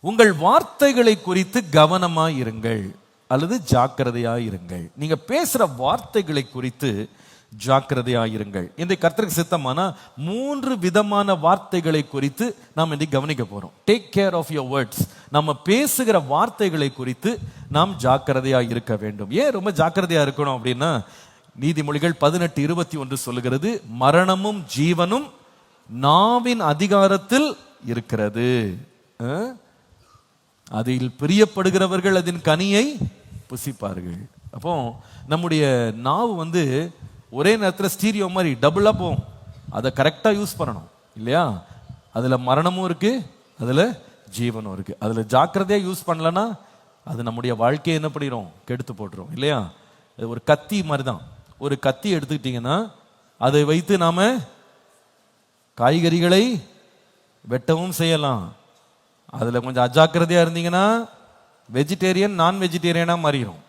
உங்கள் வார்த்தைகளை குறித்து கவனமாக இருங்கள் அல்லது ஜாக்கிரதையாக இருங்கள். நீங்க பேசுற வார்த்தைகளை குறித்து ஜாக்கிரதையாக இருங்கள். இந்த கர்த்தருக்கு சித்தமான மூன்று விதமான வார்த்தைகளை குறித்து நாம் இன்றைக்கு கவனிக்க போறோம். Take care of your words நம்ம பேசுகிற வார்த்தைகளை குறித்து நாம் ஜாக்கிரதையாக இருக்க வேண்டும். ஏன் ரொம்ப ஜாக்கிரதையா இருக்கணும் அப்படின்னா நீதிமொழிகள் பதினெட்டு இருபத்தி ஒன்று சொல்லுகிறது மரணமும் ஜீவனும் நாவின் அதிகாரத்தில் இருக்கிறது. அதில் பிரியப்படுகிறவர்கள் அதன் கனியை புசிப்பார்கள். அப்போ நம்முடைய நாவு வந்து ஒரே நேரத்தில் ஸ்டீரியோ மாதிரி டபுளாக போகும். அதை கரெக்டாக யூஸ் பண்ணணும் இல்லையா? அதில் மரணமும் இருக்குது அதில் ஜீவனும் இருக்குது அதில் ஜாக்கிரதையாக யூஸ் பண்ணலன்னா அது நம்முடைய வாழ்க்கையை என்ன பண்ணிடும் கெடுத்து போட்டுரும் இல்லையா? அது ஒரு கத்தி மாதிரி தான் ஒரு கத்தி எடுத்துக்கிட்டிங்கன்னா அதை வைத்து நாம் காய்கறிகளை வெட்டவும் செய்யலாம். அதில் கொஞ்சம் அஜாக்கிரதையாக இருந்தீங்கன்னா வெஜிடேரியன் நான் வெஜிடேரியனாக மாறிடும்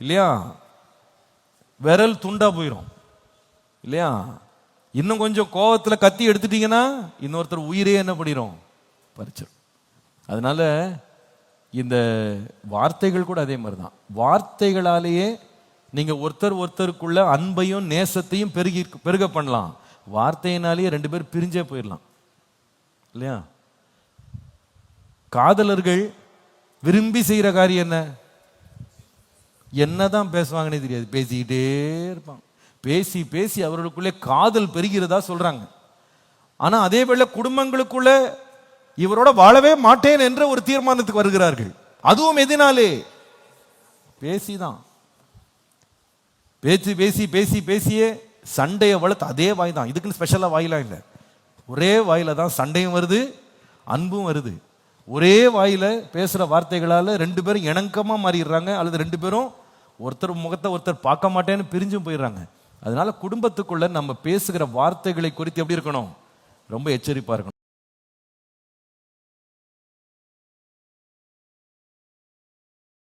இல்லையா? விரல் துண்டாக போயிடும் இல்லையா? இன்னும் கொஞ்சம் கோவத்தில் கத்தி எடுத்துட்டீங்கன்னா இன்னொருத்தர் உயிரே என்ன பண்ணிடும் பறிச்சிடும் அதனால இந்த வார்த்தைகள் கூட அதே மாதிரி தான் வார்த்தைகளாலேயே நீங்கள் ஒருத்தர் ஒருத்தருக்குள்ள அன்பையும் நேசத்தையும் பெருகி பெருக பண்ணலாம். வார்த்தையினாலேயே ரெண்டு பேரும் பிரிஞ்சே போயிடலாம் இல்லையா? காதலர்கள் விரும்பி செய்கிற காரியம் என்ன? என்னதான் பேசுவாங்கன்னே தெரியாது. பேசிக்கிட்டே இருப்பாங்க. பேசி பேசி அவர்களுக்குள்ளே காதல் பெருகிறதா சொல்கிறாங்க ஆனால் அதே வேளை குடும்பங்களுக்குள்ள இவரோட வாழவே மாட்டேன் என்ற ஒரு தீர்மானத்துக்கு வருகிறார்கள். அதுவும் எதினாலே? பேசிதான். பேச்சு பேசி பேசி பேசியே சண்டையை வளர்த்து அதே வாய் தான் இதுக்குன்னு ஸ்பெஷலாக வாயிலாம் இல்லை. ஒரே வாயில தான் சண்டையும் வருது அன்பும் வருது. ஒரே வாயில் பேசுகிற வார்த்தைகளால் ரெண்டு பேரும் இணக்கமாக மாறிடுறாங்க அல்லது ரெண்டு பேரும் ஒருத்தர் முகத்தை ஒருத்தர் பார்க்க மாட்டேன்னு பிரிஞ்சும் போயிடுறாங்க. அதனால குடும்பத்துக்குள்ள நம்ம பேசுகிற வார்த்தைகளை குறித்து எப்படி இருக்கணும்? ரொம்ப எச்சரிப்பாக இருக்கணும்.